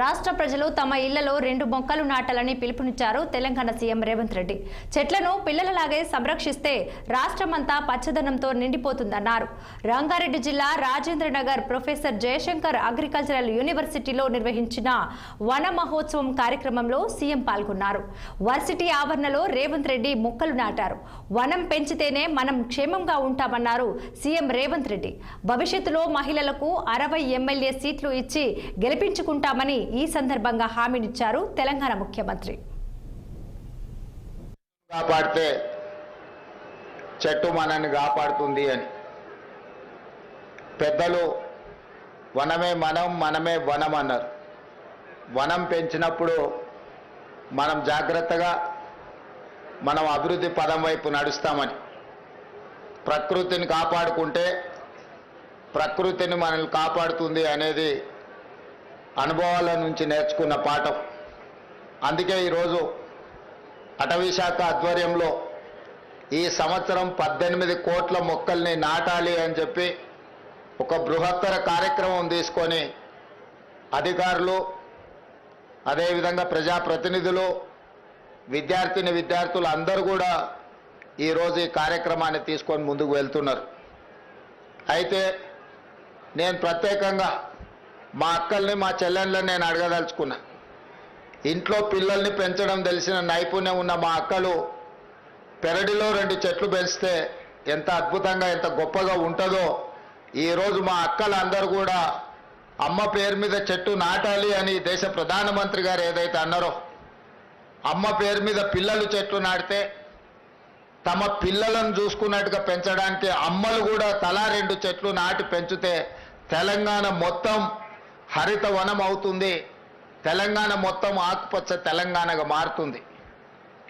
రాష్ట్ర ప్రజలు తమ ఇళ్ళలో రెండు మొక్కలు నాటాలని పిలుపునిచ్చారు తెలంగాణ సీఎం రేవంత్ రెడ్డి. చెట్లను పిల్లలలాగే సంరక్షిస్తే రాష్ట్రమంతా పచ్చదనంతో నిండిపోతుందన్నారు. రంగారెడ్డి జిల్లా రాజేంద్రనగర్ ప్రొఫెసర్ జయశంకర్ అగ్రికల్చరల్ యూనివర్సిటీలో నిర్వహించిన వన మహోత్సవం కార్యక్రమంలో సీఎం పాల్గొన్నారు. వర్సిటీ ఆవరణలో రేవంత్ రెడ్డి మొక్కలు నాటారు. వనం పెంచితేనే మనం క్షేమంగా ఉంటామన్నారు సీఎం రేవంత్ రెడ్డి. భవిష్యత్తులో మహిళలకు అరవై ఎమ్మెల్యే సీట్లు ఇచ్చి గెలిపించుకుంటామని ఈ సందర్భంగా హామీనిచ్చారు తెలంగాణ ముఖ్యమంత్రి. కాపాడితే చెట్టు మనల్ని కాపాడుతుంది అని. పెద్దలు వనమే మనం మనమే వనం అన్నారు. వనం పెంచినప్పుడు మనం జాగ్రత్తగా మనం అభివృద్ధి పదం వైపు నడుస్తామని. ప్రకృతిని కాపాడుకుంటే ప్రకృతిని మనల్ని కాపాడుతుంది అనేది అనుభవాల నుంచి నేర్చుకున్న పాఠం. అందుకే ఈరోజు అటవీశాఖ ఆధ్వర్యంలో ఈ సంవత్సరం పద్దెనిమిది కోట్ల మొక్కల్ని నాటాలి అని చెప్పి ఒక బృహత్తర కార్యక్రమం తీసుకొని అధికారులు అదేవిధంగా ప్రజాప్రతినిధులు విద్యార్థిని విద్యార్థులు అందరూ కూడా ఈరోజు ఈ కార్యక్రమాన్ని తీసుకొని ముందుకు వెళ్తున్నారు. అయితే నేను ప్రత్యేకంగా మా అక్కల్ని మా చెల్లెళ్ళని నేను అడగదలుచుకున్నా. ఇంట్లో పిల్లల్ని పెంచడం తెలిసిన నైపుణ్యం ఉన్న మా అక్కలు పెరడిలో రెండు చెట్లు పెంచితే ఎంత అద్భుతంగా ఎంత గొప్పగా ఉంటుందో ఈరోజు మా అక్కలు అందరూ కూడా అమ్మ పేరు మీద చెట్టు నాటాలి అని దేశ ప్రధానమంత్రి గారు ఏదైతే అన్నారో అమ్మ పేరు మీద పిల్లలు చెట్లు నాటితే తమ పిల్లలను చూసుకున్నట్టుగా పెంచడానికి అమ్మలు కూడా తలా రెండు చెట్లు నాటి పెంచితే తెలంగాణ మొత్తం హరిత వనం అవుతుంది. తెలంగాణ మొత్తం ఆకుపచ్చ తెలంగాణగా మారుతుంది.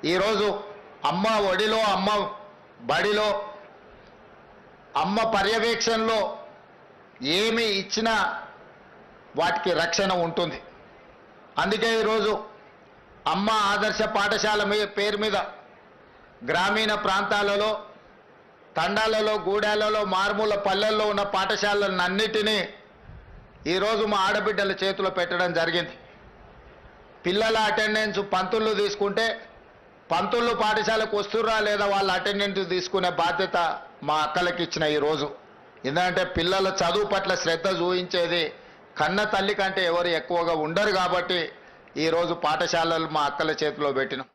ఈరోజు అమ్మ ఒడిలో అమ్మ బడిలో అమ్మ పర్యవేక్షణలో ఏమి ఇచ్చినా వాటికి రక్షణ ఉంటుంది. అందుకే ఈరోజు అమ్మ ఆదర్శ పాఠశాల పేరు మీద గ్రామీణ ప్రాంతాలలో తండాలలో గూడాలలో మారుమూల పల్లెల్లో ఉన్న పాఠశాలలన్నిటినీ ఈరోజు మా ఆడబిడ్డల చేతిలో పెట్టడం జరిగింది. పిల్లల అటెండెన్స్ పంతులు తీసుకుంటే పంతుళ్ళు పాఠశాలకు వస్తుర్రా లేదా వాళ్ళ అటెండెన్స్ తీసుకునే బాధ్యత మా అక్కలకి ఇచ్చిన ఈరోజు ఎందుకంటే పిల్లల చదువు పట్ల శ్రద్ధ చూపించేది కన్న తల్లి కంటే ఎవరు ఎక్కువగా ఉండరు కాబట్టి ఈరోజు పాఠశాలలు మా అక్కల చేతిలో పెట్టినాం.